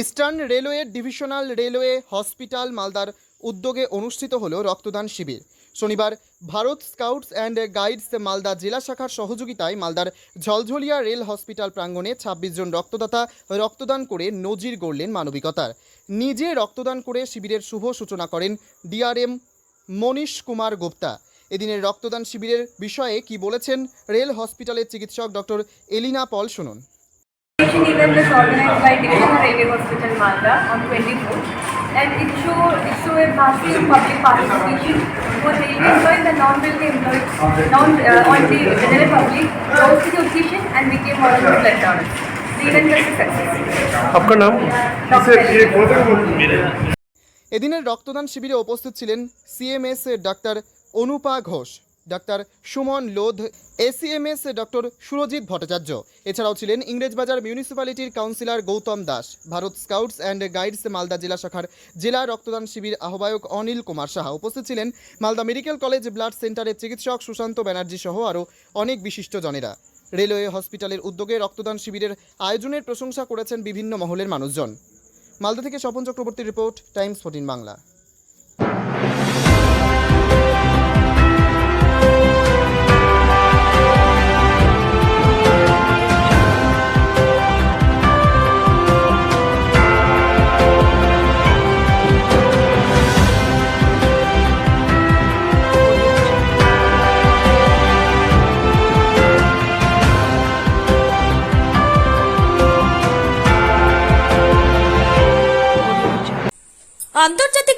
Eastern Railway divisional railway hospital মালদার উদ্যোগে অনুষ্ঠিত হল রক্তদান শিবির। শনিবার Bharat scouts and guides Malda জেলা শাখার সহযোগিতায় মালদার ঝলঝলিয়া রেল হসপিটাল প্রাঙ্গণে ছাব্বিশ জন রক্তদাতা রক্তদান করে নজির গড়লেন মানবিকতার। নিজে রক্তদান করে শিবিরের শুভ সূচনা করেন ডিআরএম মনীষ কুমার গুপ্তা। এদিনের রক্তদান শিবিরের বিষয়ে কি বলেছেন রেল হসপিটালের চিকিৎসক ডক্টর এলিনা পল শুনুন। event was organized by Divisional Railway Hospital Malda on 24th and it show it show a massive public participation both railway employees and non-railway employees, non uh, on the general public rose to the occasion and became one of the blood donors. The event was a success. आपका नाम Dr. এদিনের রক্তদান শিবিরে উপস্থিত ছিলেন CMS doctor Anupa Ghosh ডাক্তার Suman Lodh ACMS doctor Surajit Bhattacharya. এছাড়াও ছিলেন Englishbazar মিউনিসিপ্যালিটির councillor Goutam Das. Bharat scouts and guides Malda জেলা শাখার জেলা রক্তদান শিবির আহ্বায়ক অনিল কুমার সাহা উপস্থিত ছিলেন। মালদা মেডিকেল কলেজ ব্লাড সেন্টারের চিকিৎসক সুশান্ত ব্যানার্জি সহ আরও অনেক বিশিষ্টজনেরা। রেলওয়ে হসপিটালের উদ্যোগে রক্তদান শিবিরের আয়োজনের প্রশংসা করেছেন বিভিন্ন মহলের মানুষজন। মালদা থেকে স্বপন চক্রবর্তীর রিপোর্ট, টাইমস ফোর্টিন বাংলা। আন্তর্জাতিক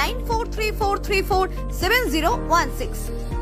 9434347016.